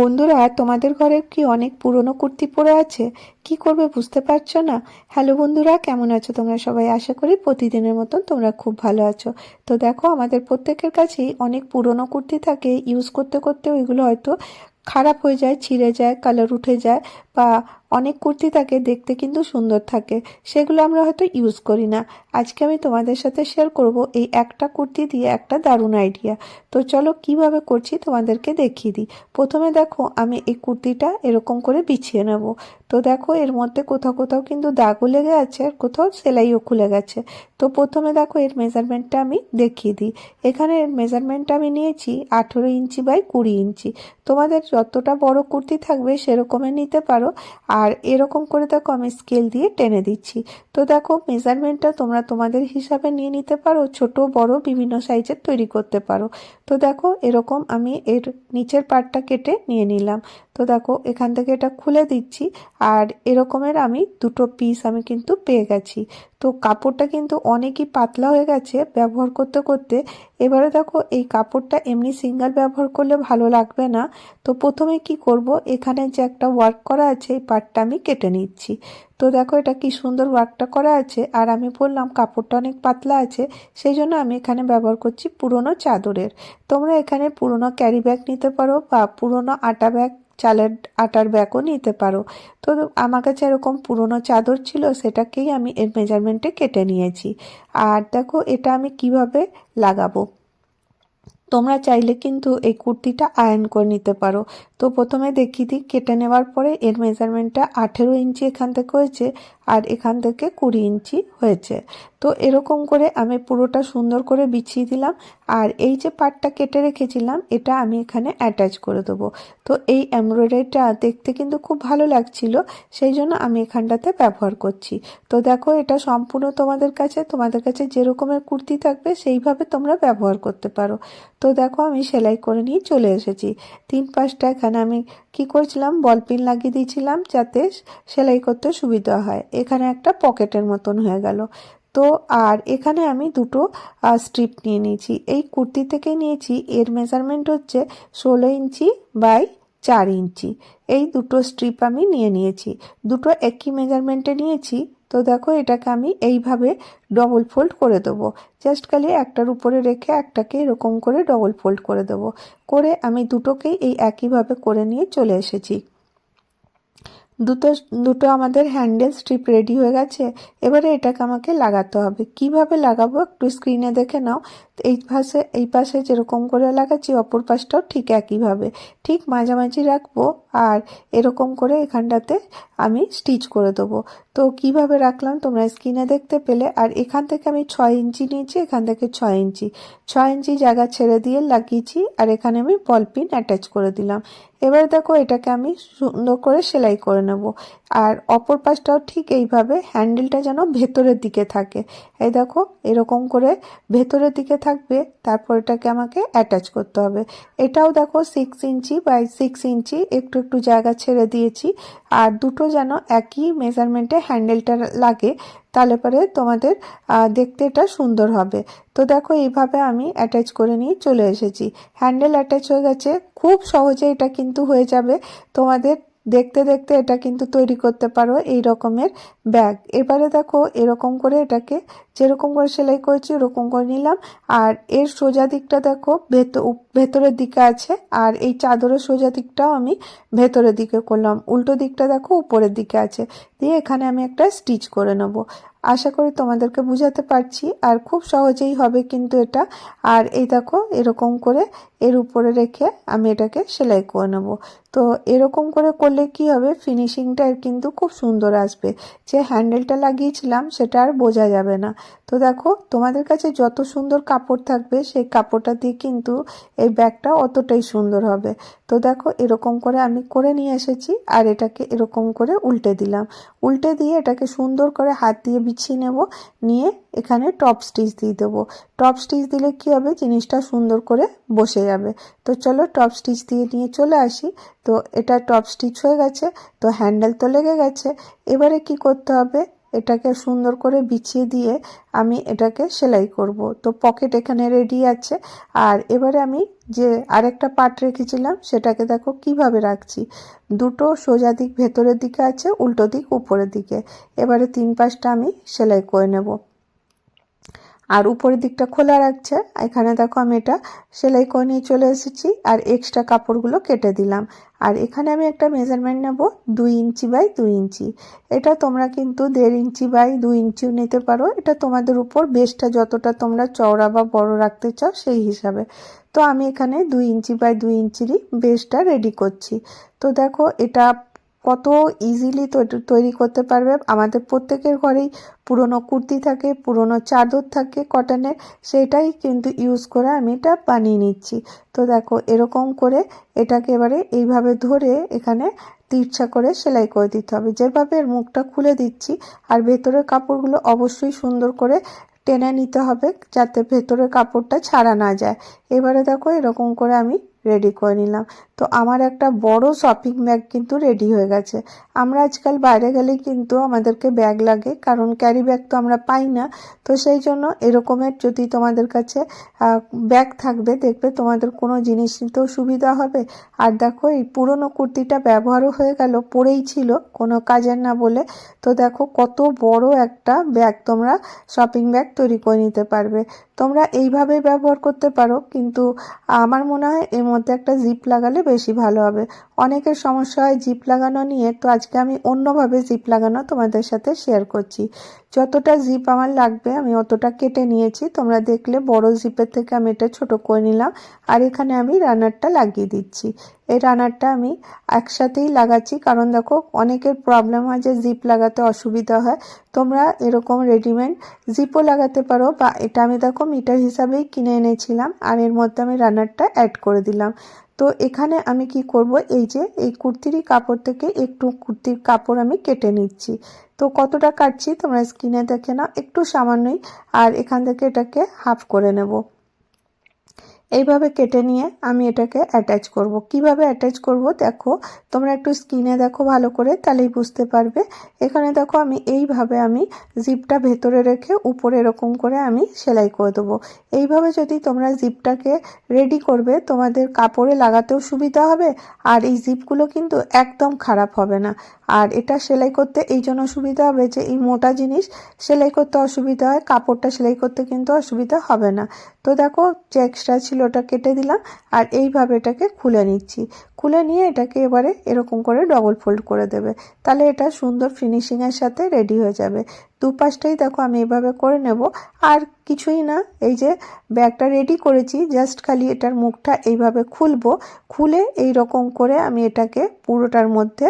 বন্ধুরা, তোমাদের ঘরে কি অনেক পুরনো কুর্তি পরে আছে? কি করবে বুঝতে পারছ না? হ্যালো বন্ধুরা, কেমন আছো তোমরা সবাই? আশা করি প্রতিদিনের মতন তোমরা খুব ভালো আছো। তো দেখো, আমাদের প্রত্যেকের কাছেই অনেক পুরনো কুর্তি থাকে। ইউজ করতে করতে ওইগুলো হয়তো খারাপ হয়ে যায়, ছিঁড়ে যায় কালার উঠে যায় বা অনেক কুর্তি থাকে, দেখতে কিন্তু সুন্দর থাকে। সেগুলো আমরা হয়তো ইউজ করি না। আজকে আমি তোমাদের সাথে শেয়ার করব এই একটা কুর্তি দিয়ে একটা দারুণ আইডিয়া তো চলো কীভাবে করছি তোমাদেরকে দেখিয়ে দিই। প্রথমে দেখো, আমি এই কুর্তিটা এরকম করে বিছিয়ে নেব। তো দেখো, এর মধ্যে কোথাও কোথাও কিন্তু দাগও লেগে আছে আর কোথাও সেলাইও খুলে গেছে। তো প্রথমে দেখো, এর মেজারমেন্টটা আমি দেখিয়ে দিই। এখানে এর মেজারমেন্টটা আমি নিয়েছি আঠেরো ইঞ্চি বাই কুড়ি ইঞ্চি। তোমাদের যতটা বড় কুর্তি থাকবে সেরকমের নিতে পারো। আর এরকম করে দেখো আমি স্কেল দিয়ে টেনে দিচ্ছি। তো দেখো মেজারমেন্টটা তোমরা তোমাদের হিসাবে নিয়ে নিতে পারো, ছোট, বড়, বিভিন্ন সাইজের তৈরি করতে পারো। তো দেখো এরকম আমি এর নিচের পার্টটা কেটে নিয়ে নিলাম। তো দেখো এখান থেকে এটা খুলে দিচ্ছি আর এরকমের আমি দুটো পিস আমি কিন্তু পেয়ে গেছি। তো কাপড়টা কিন্তু অনেকই পাতলা হয়ে গেছে, ব্যবহার করতে করতে এবারে দেখো, এই কাপড়টা এমনি সিঙ্গেল ব্যবহার করলে ভালো লাগবে না। তো প্রথমে কি করব? এখানে যে একটা ওয়ার্ক করা আছে, এই পার্টটা আমি কেটে নিচ্ছি। তো দেখো এটা কি সুন্দর ওয়ার্কটা করা আছে। আর আমি বললাম কাপড়টা অনেক পাতলা আছে, সেই জন্য আমি এখানে ব্যবহার করছি পুরনো চাদরের। তোমরা এখানে পুরনো ক্যারি ব্যাগ নিতে পারো বা পুরনো আটা ব্যাগ চালের আটার ব্যাগও নিতে পারো। তো আমার কাছে এরকম পুরনো চাদর ছিল, সেটাকেই আমি এর মেজারমেন্টে কেটে নিয়েছি। আর দেখো এটা আমি কীভাবে লাগাবো? তোমরা চাইলে কিন্তু এই কুর্তিটা আয়রন করে নিতে পারো। তো প্রথমে দেখিয়ে দিই, কেটে নেওয়ার পরে এর মেজারমেন্টটা আঠেরো ইঞ্চি এখান থেকে হয়েছে আর এখান থেকে কুড়ি ইঞ্চি হয়েছে। তো এরকম করে আমি পুরোটা সুন্দর করে বিছিয়ে দিলাম আর এই যে পার্টটা কেটে রেখেছিলাম, এটা আমি এখানে অ্যাটাচ করে দেবো। তো এই এমব্রয়ডারিটা দেখতে কিন্তু খুব ভালো লাগছিল, সেই জন্য আমি এখানটাতে ব্যবহার করছি। তো দেখো, এটা সম্পূর্ণ তোমাদের কাছে তোমাদের কাছে যেরকমের কুর্তি থাকবে, সেইভাবে তোমরা ব্যবহার করতে পারো। তো দেখো, আমি সেলাই করে নিয়ে চলে এসেছি। তিন পাঁচটা এখানে আমি কি করেছিলাম? বল পিন লাগিয়ে দিয়েছিলাম যাতে সেলাই করতে সুবিধা হয়। এখানে একটা পকেটের মতন হয়ে গেল। তো আর এখানে আমি দুটো স্ট্রিপ নিয়ে নিয়েছি। এই কুর্তি থেকে নিয়েছি, এর মেজারমেন্ট হচ্ছে ষোলো ইঞ্চি বাই চার ইঞ্চি। এই দুটো স্ট্রিপ আমি নিয়ে নিয়েছি। দুটো একই মেজারমেন্টে নিয়েছি তো দেখো এটাকে আমি এইভাবে ডবল ফোল্ড করে দেবো। জাস্ট খালি একটার উপরে রেখে একটাকে এরকম করে ডবল ফোল্ড করে দেবো। করে আমি দুটোকেই এই একইভাবে করে নিয়ে চলে এসেছি। দুটো দুটো আমাদের হ্যান্ডেল স্ট্রিপ রেডি হয়ে গেছে। এবারে এটাকে আমাকে লাগাতে হবে। কীভাবে লাগাবো একটু স্ক্রিনে দেখে নাও। এই পাশে এই পাশে যেরকম করে লাগাচ্ছি, অপর পাশটাও ঠিক একইভাবে। ঠিক মাঝামাঝি রাখব আর এরকম করে এখানটাতে আমি স্টিচ করে দেবো। তো কীভাবে রাখলাম তোমরা স্ক্রিনে দেখতে পেলে, আর এখান থেকে আমি ছয় ইঞ্চি নিয়েছি, এখান থেকে ছয় ইঞ্চি। ছয় ইঞ্চি জায়গা ছেড়ে দিয়ে লাগিয়েছি, আর এখানে আমি বল পিন অ্যাটাচ করে দিলাম। এবার দেখো এটাকে আমি সুন্দর করে সেলাই করে নেব। আর অপর পাশটাও ঠিক এইভাবে হ্যান্ডেলটা যেন ভেতরের দিকে থাকে। এই দেখো এরকম করে ভেতরের দিকে থাকবে, তারপর এটাকে আমাকে অ্যাটাচ করতে হবে। এটাও দেখো six inch by six inch একটু একটু জায়গা ছেড়ে দিয়েছি। আর দুটো যেন একই মেজারমেন্টে হ্যান্ডেলটা লাগে, তাহলে পরে তোমাদের দেখতে এটা সুন্দর হবে। তো দেখো এইভাবে আমি অ্যাটাচ করে নিয়ে চলে এসেছি। হ্যান্ডেল অ্যাটাচ হয়ে গেছে, খুব সহজে এটা কিন্তু হয়ে যাবে। তোমাদের দেখতে দেখতে এটা কিন্তু তৈরি করতে পারো এই রকমের ব্যাগ। এবারে দেখো এরকম করে এটাকে যেরকম করে সেলাই করেছি ওরকম করে নিলাম। আর এর সোজা দিকটা দেখো ভেতরের দিকে আছে আর এই চাদরের সোজা দিকটাও আমি ভেতরের দিকে করলাম। উল্টো দিকটা দেখো উপরের দিকে আছে। দিয়ে এখানে আমি একটা স্টিচ করে নেব। আশা করি তোমাদেরকে বুঝাতে পারছি, আর খুব সহজেই হবে কিন্তু এটা। আর এই দেখো, এরকম করে এর উপরে রেখে আমি এটাকে সেলাই করে নেব। তো এরকম করে করলে কি হবে ফিনিশিংটা কিন্তু খুব সুন্দর আসবে। যে হ্যান্ডেলটা লাগিয়েছিলাম, সেটা আর বোঝা যাবে না। তো দেখো, তোমাদের কাছে যত সুন্দর কাপড় থাকবে, সেই কাপড়টা দিয়ে কিন্তু এই ব্যাগটা অতটাই সুন্দর হবে। তো দেখো এরকম করে আমি করে নিয়ে এসেছি আর এটাকে এরকম করে উল্টে দিলাম। উল্টে দিয়ে এটাকে সুন্দর করে হাত দিয়ে বিছিয়ে নেব। নিয়ে এখানে টপ স্টিচ দিয়ে দেবো। টপ স্টিচ দিলে কি হবে? জিনিসটা সুন্দর করে বসে যাবে। তো চলো টপ স্টিচ দিয়ে নিয়ে চলে আসি। তো এটা টপ স্টিচ হয়ে গেছে। তো হ্যান্ডেল তো লেগে গেছে। এবারে কি করতে হবে? এটাকে সুন্দর করে বিছিয়ে দিয়ে আমি এটাকে সেলাই করব। তো পকেট এখানে রেডি আছে। আর এবারে আমি যে আরেকটা পার্ট রেখেছিলাম, সেটাকে দেখো কীভাবে রাখছি। দুটো সোজা দিক ভেতরের দিকে আছে, উল্টো দিক উপরের দিকে। এবারে তিন পাশটা আমি সেলাই করে নেব। আর উপরের দিকটা খোলা রাখছে। এখানে দেখো আমি এটা সেলাই করে নিয়ে চলে এসেছি আর এক্সট্রা কাপড়গুলো কেটে দিলাম। আর এখানে আমি একটা মেজারমেন্ট নেব, দুই ইঞ্চি বাই দুই ইঞ্চি। এটা তোমরা কিন্তু দেড় ইঞ্চি বাই দুই ইঞ্চিও নিতে পারো। এটা তোমাদের উপর বেসটা যতটা তোমরা চওড়া বা বড় রাখতে চাও সেই হিসাবে। তো আমি এখানে দুই ইঞ্চি বাই দুই ইঞ্চিরই বেসটা রেডি করছি। তো দেখো এটা কত ইজিলি তৈরি করতে পারবে। আমাদের প্রত্যেকের ঘরেই পুরনো কুর্তি থাকে, পুরনো চাদর থাকে কটনের, সেটাই কিন্তু ইউজ করে আমি এটা বানিয়ে নিচ্ছি। তো দেখো, এরকম করে এটাকে এবারে এইভাবে ধরে এখানে তিরছা করে সেলাই করে দিতে হবে। যেভাবে এর মুখটা খুলে দিচ্ছি, আর ভেতরের কাপড়গুলো অবশ্যই সুন্দর করে টেনে নিতে হবে যাতে ভেতরের কাপড়টা ছাড়া না যায়। এবারে দেখো, এরকম করে আমি রেডি করে নিলাম। তো আমার একটা বড় শপিং ব্যাগ কিন্তু রেডি হয়ে গেছে। আমরা আজকাল বাইরে গেলেই কিন্তু আমাদেরকে ব্যাগ লাগে, কারণ ক্যারি ব্যাগ তো আমরা পাই না। তো সেই জন্য এরকমের যদি তোমাদের কাছে ব্যাগ থাকবে, দেখবে তোমাদের কোনো জিনিস নিতেও সুবিধা হবে। আর দেখো, এই পুরনো কুর্তিটা ব্যবহারও হয়ে গেল, পরেই ছিল, কোনো কাজের না বলে। তো দেখো, কত বড় একটা ব্যাগ তোমরা শপিং ব্যাগ তৈরি করে নিতে পারবে। তোমরা এইভাবে ব্যবহার করতে পারো, কিন্তু আমার মনে হয় এর মধ্যে একটা জিপ লাগালে বেশি ভালো হবে। অনেকের সমস্যা হয় জিপ লাগানো নিয়ে। তো আজকে আমি অন্যভাবে জিপ লাগানো তোমাদের সাথে শেয়ার করছি। যতটা জিপ আমার লাগবে আমি অতটা কেটে নিয়েছি। তোমরা দেখলে বড় জিপের থেকে আমি এটা ছোট করে নিলাম। আর এখানে আমি রানারটা লাগিয়ে দিচ্ছি। এই রানারটা আমি একসাথেই লাগাচ্ছি। কারণ দেখো, অনেকের প্রবলেম হয় যে জিপ লাগাতে অসুবিধা হয়। তোমরা এরকম রেডিমেড জিপও লাগাতে পারো বা এটা আমি দেখো মিটার হিসাবেই কিনে এনেছিলাম। আর এর মধ্যে আমি রানারটা অ্যাড করে দিলাম। তো এখানে আমি কি করব? এই যে, এই কুর্তিরই কাপড় থেকে একটু কুর্তির কাপড় আমি কেটে নিচ্ছি। তো কতটা কাটছি তোমরা স্কিনে দেখে নাও, একটু সামান্যই। আর এখান থেকে এটাকে হাফ করে নেব। এইভাবে কেটে নিয়ে আমি এটাকে অ্যাটাচ করব। কীভাবে অ্যাটাচ করব দেখো, তোমরা একটু স্কিনে দেখো ভালো করে, তাহলেই বুঝতে পারবে। এখানে দেখো আমি এইভাবে আমি জিপটা ভেতরে রেখে উপরে এরকম করে আমি সেলাই করে দেবো। এইভাবে যদি তোমরা জিপটাকে রেডি করবে, তোমাদের কাপড়ে লাগাতেও সুবিধা হবে, আর এই জিপগুলো কিন্তু একদম খারাপ হবে না। আর এটা সেলাই করতে এই জন্য সুবিধা হবে যে এই মোটা জিনিস সেলাই করতে অসুবিধা হয়, কাপড়টা সেলাই করতে কিন্তু অসুবিধা হবে না। তো দেখো যে এক্সট্রা ছিল ওটা কেটে দিলাম আর এইভাবে এটাকে খুলে নিচ্ছি। খুলে নিয়ে এটাকে এবারে এরকম করে ডবল ফোল্ড করে দেবে। তাহলে এটা সুন্দর ফিনিশিংয়ের সাথে রেডি হয়ে যাবে। দুপাশটাই দেখো আমি এভাবে করে নেব। আর কিছুই না, এই যে ব্যাগটা রেডি করেছি জাস্ট খালি এটার মুখটা এইভাবে খুলবো। খুলে এই রকম করে আমি এটাকে পুরোটার মধ্যে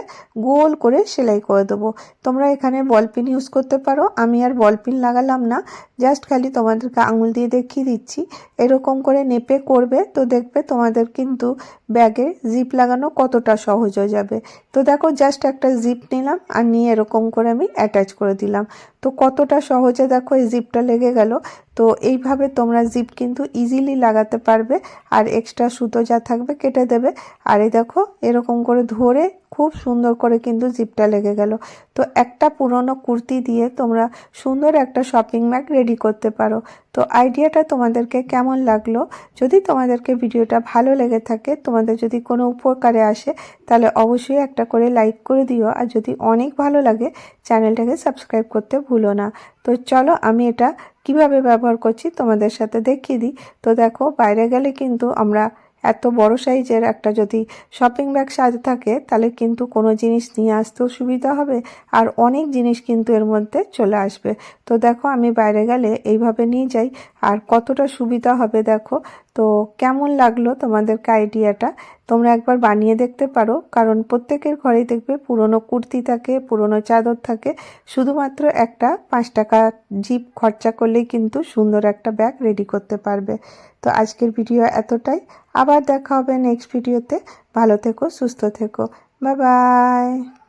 গোল করে সেলাই করে দেবো। তোমরা এখানে বলপিন ইউজ করতে পারো, আমি আর বলপিন লাগালাম না। জাস্ট খালি তোমাদেরকে আঙুল দিয়ে দেখিয়ে দিচ্ছি। এরকম করে নেপে করবে, তো দেখবে তোমাদের কিন্তু ব্যাগে জিপ লাগানো কতটা সহজ হয়ে যাবে। তো দেখো জাস্ট একটা জিপ নিলাম আর নিয়ে এরকম করে আমি অ্যাটাচ করে দিলাম। তো কতটা সহজে দেখো এই জিপটা লেগে গেল। তো এইভাবে তোমরা জিপ কিন্তু ইজিলি লাগাতে পারবে, আর এক্সট্রা সুতো যা থাকবে কেটে দেবে। আর এই দেখো এরকম করে ধরে খুব সুন্দর করে কিন্তু জিপটা লেগে গেল। তো একটা পুরনো কুর্তি দিয়ে তোমরা সুন্দর একটা শপিং ব্যাগ রেডি করতে পারো। তো আইডিয়াটা তোমাদেরকে কেমন লাগল? যদি তোমাদেরকে ভিডিওটা ভালো লেগে থাকে, তোমাদের যদি কোনো উপকারে আসে, তাহলে অবশ্যই একটা করে লাইক করে দিও। আর যদি অনেক ভালো লাগে, চ্যানেলটাকে সাবস্ক্রাইব করতে ভুলো না। তো চলো আমি এটা কীভাবে ব্যবহার করছি তোমাদের সাথে দেখিয়ে দিই। তো দেখো, বাইরে গেলে কিন্তু আমরা এত বড় সাইজের একটা যদি শপিং ব্যাগ সাজে থাকে, তাহলে কিন্তু কোনো জিনিস নিয়ে আসতেও সুবিধা হবে আর অনেক জিনিস কিন্তু এর মধ্যে চলে আসবে। তো দেখো, আমি বাইরে গেলে এইভাবে নিয়ে যাই। আর কতটা সুবিধা হবে দেখো তো কেমন লাগল তোমাদেরকে আইডিয়াটা? তোমরা একবার বানিয়ে দেখতে পারো, কারণ প্রত্যেকের ঘরেই দেখবে পুরনো কুর্তি থাকে, পুরনো চাদর থাকে। শুধুমাত্র একটা পাঁচ টাকা জিপ খরচা করলেই কিন্তু সুন্দর একটা ব্যাগ রেডি করতে পারবে। তো আজকের ভিডিও এতটাই। আবার দেখা হবে নেক্সট ভিডিওতে ভালো থেকো, সুস্থ থেকো। Bye bye.